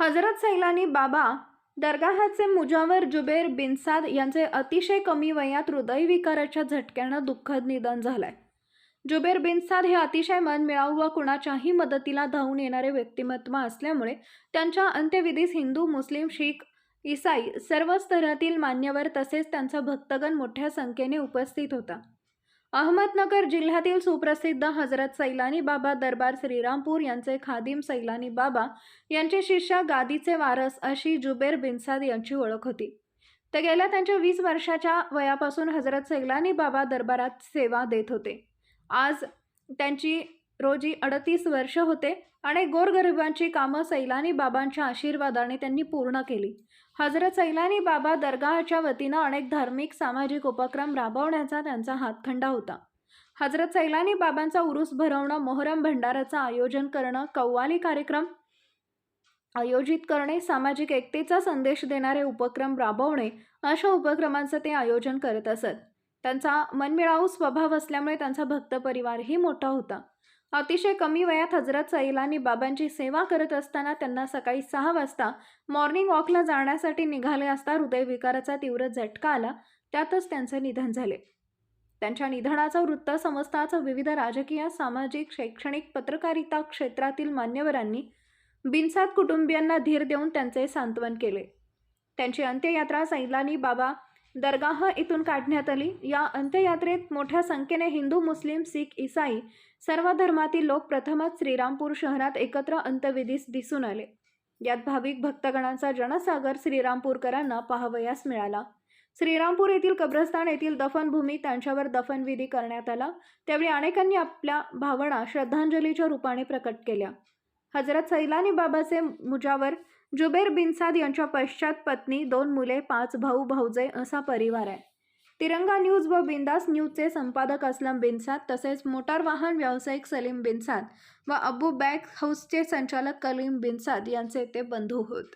हजरत सैलानी बाबा दरगाहाचे मुजावर जुबेर बिनसाद यांचे अतिशय कमी वयात हृदयविकाराच्या झटक्यानं दुःखद निधन झालंय. जुबेर बिनसाद हे अतिशय मनमिळाऊ व कुणाच्याही मदतीला धावून येणारे व्यक्तिमत्व असल्यामुळे त्यांच्या अंत्यविधीस हिंदू मुस्लिम शीख ईसाई सर्व स्तरातील मान्यवर तसेच त्यांचा भक्तगण मोठ्या संख्येने उपस्थित होता. अहमदनगर जिल्ह्यातील सुप्रसिद्ध हजरत सैलानी बाबा दरबार श्रीरामपूर यांचे खादिम सैलानी बाबा यांचे शिष्य गादीचे वारस अशी जुबेर बिनसाद यांची ओळख होती. ते गेल्या त्यांच्या वीस वर्षाच्या वयापासून हजरत सैलानी बाबा दरबारात सेवा देत होते. आज त्यांची रोजी अडतीस वर्ष होते आणि गोरगरिबांची कामं सैलानी बाबांच्या आशीर्वादाने त्यांनी पूर्ण केली. हजरत सैलानी बाबा दरगाहच्या वतीनं अनेक धार्मिक सामाजिक उपक्रम राबवण्याचा त्यांचा हातखंडा होता. हजरत सैलानी बाबांचा उरूस भरवणं मोहरम भंडाराचं आयोजन करणं कव्वाली कार्यक्रम आयोजित करणे सामाजिक एकतेचा संदेश देणारे उपक्रम राबवणे अशा उपक्रमांचं ते आयोजन करत असत. त्यांचा मनमिळाऊ स्वभाव असल्यामुळे त्यांचा भक्त परिवारही मोठा होता. अतिशय कमी वयात हजरत सैलानी बाबांची सेवा करत असताना त्यांना सकाळी सहा वाजता मॉर्निंग वॉकला जाण्यासाठी निघाले असता हृदयविकाराचा तीव्र झटका आला. त्यातच त्यांचे निधन झाले. त्यांच्या निधनाचं वृत्त समजताच विविध राजकीय सामाजिक शैक्षणिक पत्रकारिता क्षेत्रातील मान्यवरांनी बिनसात कुटुंबियांना धीर देऊन त्यांचे सांत्वन केले. त्यांची अंत्ययात्रा सैलानी बाबा दरगाह इथून काढण्यात आली. या अंत्ययात्रेत मोठ्या संख्येने हिंदू मुस्लिम सिख इसाई सर्व धर्मातील लोक प्रथमच श्रीरामपूर शहरात एकत्र अंत्यविधीस दिसून आले. यात भाविक भक्तगणांचा जनसागर श्रीरामपूरकरांना पाहावयास मिळाला. श्रीरामपूर येथील कब्रस्तान येथील दफनभूमी त्यांच्यावर दफनविधी करण्यात आला. त्यावेळी अनेकांनी आपल्या भावना श्रद्धांजलीच्या रूपाने प्रकट केल्या. हजरत सैलानी बाबाचे मुजावर जुबेर बिनसाद यांच्या पश्चात पत्नी दोन मुले पाच भाऊ भाऊजे असा परिवार आहे. तिरंगा न्यूज व बिंदास न्यूजचे संपादक असलम बिनसाद तसेच मोटार वाहन व्यावसायिक सलीम बिनसाद व अबू बॅग हाऊसचे संचालक कलीम बिनसाद यांचे ते बंधू होत.